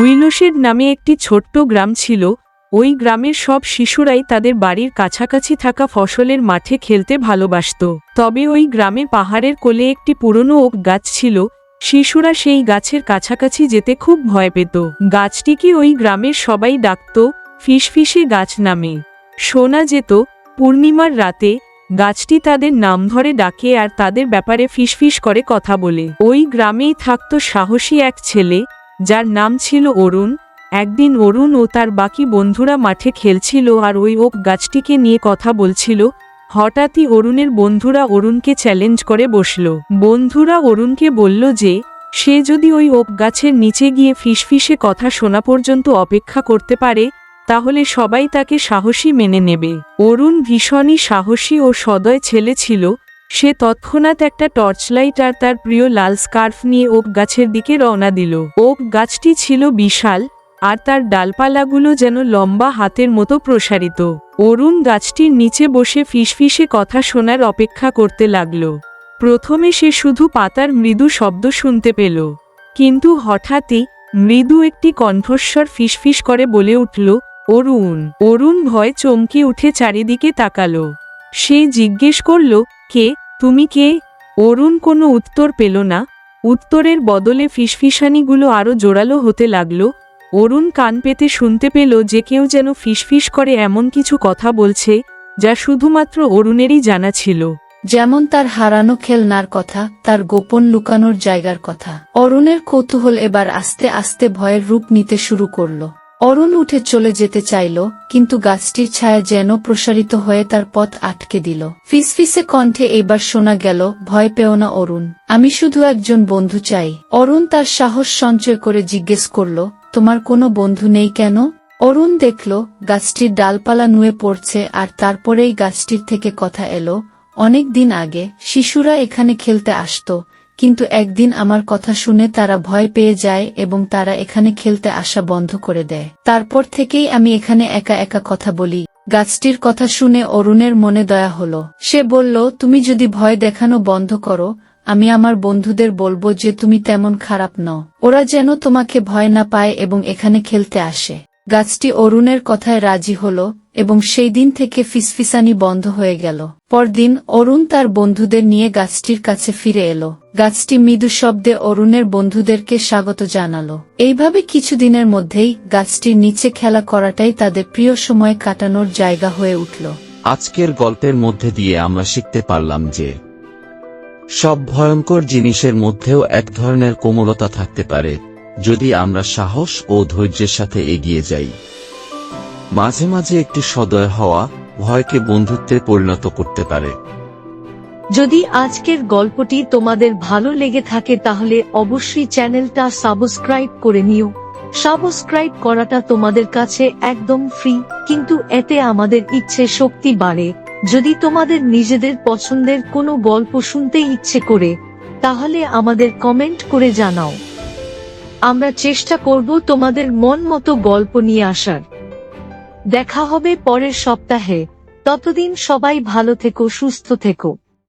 উইলোশেড নামে একটি ছোট্ট গ্রাম ছিল, ওই গ্রামের সব শিশুরাই তাদের বাড়ির কাছাকাছি থাকা ফসলের মাঠে খেলতে ভালোবাসত। তবে ওই গ্রামে পাহাড়ের কোলে একটি পুরনো ওক গাছ ছিল, শিশুরা সেই গাছের কাছাকাছি যেতে খুব ভয় পেত। গাছটিকে ওই গ্রামের সবাই ডাকত, ফিসফিসে গাছ নামে। শোনা যেত, পূর্ণিমার রাতে, গাছটি তাদের নাম ধরে ডাকে আর তাদের ব্যাপারে ফিসফিস করে কথা বলে। ওই গ্রামেই থাকত সাহসী এক ছেলে যার নাম ছিল অরুণ। একদিন অরুণ ও তার বাকি বন্ধুরা মাঠে খেলছিল আর ওই ওক গাছটিকে নিয়ে কথা বলছিল। হঠাৎই অরুণের বন্ধুরা অরুণকে চ্যালেঞ্জ করে বসল। বন্ধুরা অরুণকে বলল যে, সে যদি ওই ওক গাছের নিচে গিয়ে ফিসফিসে কথা শোনা পর্যন্ত অপেক্ষা করতে পারে, তাহলে সবাই তাকে সাহসী মেনে নেবে। অরুণ ভীষণই সাহসী ও সদয় ছেলে ছিল সে তৎক্ষণাৎ একটা টর্চলাইট আর তার প্রিয় লাল স্কার্ফ নিয়ে ওক গাছের দিকে রওনা দিল। ওক গাছটি ছিল বিশাল, আর তার ডালপালাগুলো যেন লম্বা হাতের মতো প্রসারিত। অরুণ গাছটির নিচে বসে ফিসফিসে কথা শোনার অপেক্ষা করতে লাগল। প্রথমে সে শুধু পাতার মৃদু শব্দ শুনতে পেল, কিন্তু হঠাৎই মৃদু একটি কণ্ঠস্বর ফিসফিস করে বলে উঠল, অরুণ। অরুণ ভয় চমকে উঠে চারিদিকে তাকালো। সে জিজ্ঞেস করল, কে? তুমি কে? অরুণ কোনো উত্তর পেল না। উত্তরের বদলে ফিসফিসানিগুলো আরও জোরালো হতে লাগল। অরুণ কান পেতে শুনতে পেল যে কেউ যেন ফিসফিস করে এমন কিছু কথা বলছে, যা শুধুমাত্র অরুণেরই জানা ছিল। যেমন তার হারানো খেলনার কথা, তার গোপন লুকানোর জায়গার কথা। অরুণের কৌতূহল এবার আস্তে আস্তে ভয়ের রূপ নিতে শুরু করল। অরুণ উঠে চলে যেতে চাইল, কিন্তু গাছটির ছায়া যেন প্রসারিত হয়ে তার পথ আটকে দিল। ফিসফিসে কণ্ঠে এবার শোনা গেল, ভয় পেও না অরুণ, আমি শুধু একজন বন্ধু চাই। অরুণ তার সাহস সঞ্চয় করে জিজ্ঞেস করল, তোমার কোনো বন্ধু নেই কেন? অরুণ দেখল, গাছটির ডালপালা নুয়ে পড়ছে আর তারপরেই গাছটির থেকে কথা এলো, অনেক দিন আগে, শিশুরা এখানে খেলতে আসতো কিন্তু একদিন আমার কথা শুনে তারা ভয় পেয়ে যায় এবং তারা এখানে খেলতে আসা বন্ধ করে দেয়। তারপর থেকেই আমি এখানে একা একা কথা বলি। গাছটির কথা শুনে অরুণের মনে দয়া হলো। সে বলল, তুমি যদি ভয় দেখানো বন্ধ করো, আমি আমার বন্ধুদের বলব যে তুমি তেমন খারাপ নও। ওরা যেন তোমাকে ভয় না পায় এবং এখানে খেলতে আসে। গাছটি অরুণের কথায় রাজি হল এবং সেই দিন থেকে ফিসফিসানি বন্ধ হয়ে গেল। পরদিন অরুণ তার বন্ধুদের নিয়ে গাছটির কাছে ফিরে এলো। গাছটি মৃদু শব্দে অরুণের বন্ধুদেরকে স্বাগত জানালো। এইভাবে কিছুদিনের মধ্যেই গাছটির নিচে খেলা করাটাই তাদের প্রিয় সময় কাটানোর জায়গা হয়ে উঠল। আজকের গল্পের মধ্যে দিয়ে আমরা শিখতে পারলাম যে, সব ভয়ঙ্কর জিনিসের মধ্যেও এক ধরনের কোমলতা থাকতে পারে, যদি আমরা সাহস ও ধৈর্যের সাথে এগিয়ে যাই। মাঝে মাঝে একটি সদয় হওয়া ভয়কে বন্ধুত্বে পরিণত করতে পারে। যদি আজকের গল্পটি তোমাদের ভালো লেগে থাকে তাহলে অবশ্যই চ্যানেলটা সাবস্ক্রাইব করে নিও। সাবস্ক্রাইব করাটা তোমাদের কাছে একদম ফ্রি, কিন্তু এতে আমাদের ইচ্ছে শক্তি বাড়ে। যদি তোমাদের নিজেদের পছন্দের কোনো গল্প শুনতে ইচ্ছে করে, তাহলে আমাদের কমেন্ট করে জানাও। আমরা চেষ্টা করব তোমাদের মন মতো গল্প নিয়ে আসার। দেখা হবে পরের সপ্তাহে। ততদিন সবাই ভালো থেকো সুস্থ থেকো।